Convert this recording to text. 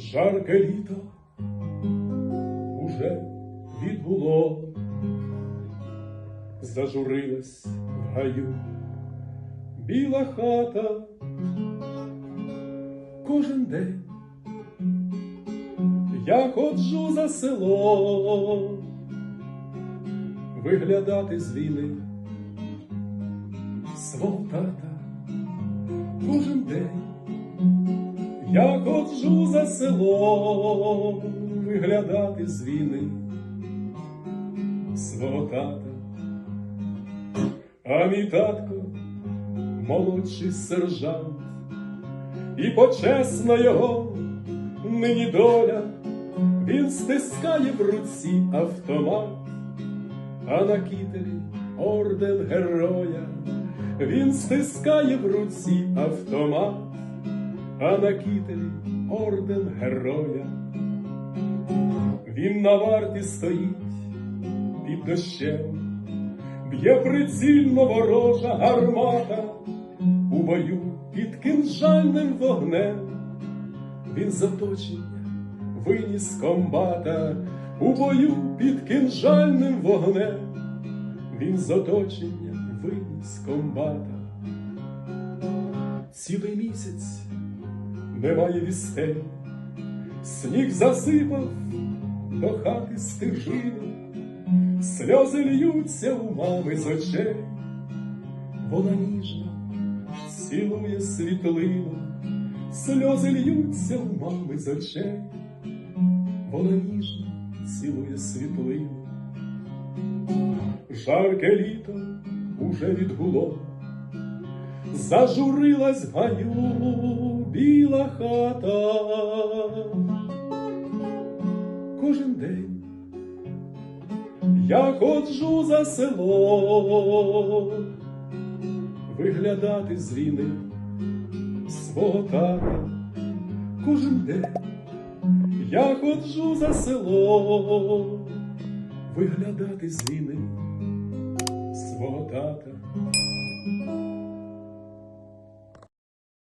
Жарке літо уже відбуло, зажурилась в гаю біла хата кожен день. Я ходжу за село виглядати з війни свого тата кожен день. Я ходжу за село виглядати з війни свого тата, а мій татко молодший сержант, і почесна його нині доля, він стискає в руці автомат, а на кітелі орден героя, він стискає в руці автомат а на кітелі орден героя. Він на варті стоїть під дощем, б'є прицільно ворожа гармата, у бою під кинжальним вогнем. Він з оточення виніс комбата, у бою під кинжальним вогнем. Він з оточення виніс комбата. Цілий місяць немає вістей, сніг засипав до хати стежини, сльози льються у мами з очей, вона ніжно цілує світлину, сльози льються у мами з очей, вона ніжно цілує світлину. Жарке літо уже відгуло, зажурилась гаю біла хата. Кожен день я ходжу за село, виглядати з війни свого тата. Кожен день я ходжу за село, виглядати з війни свого тата.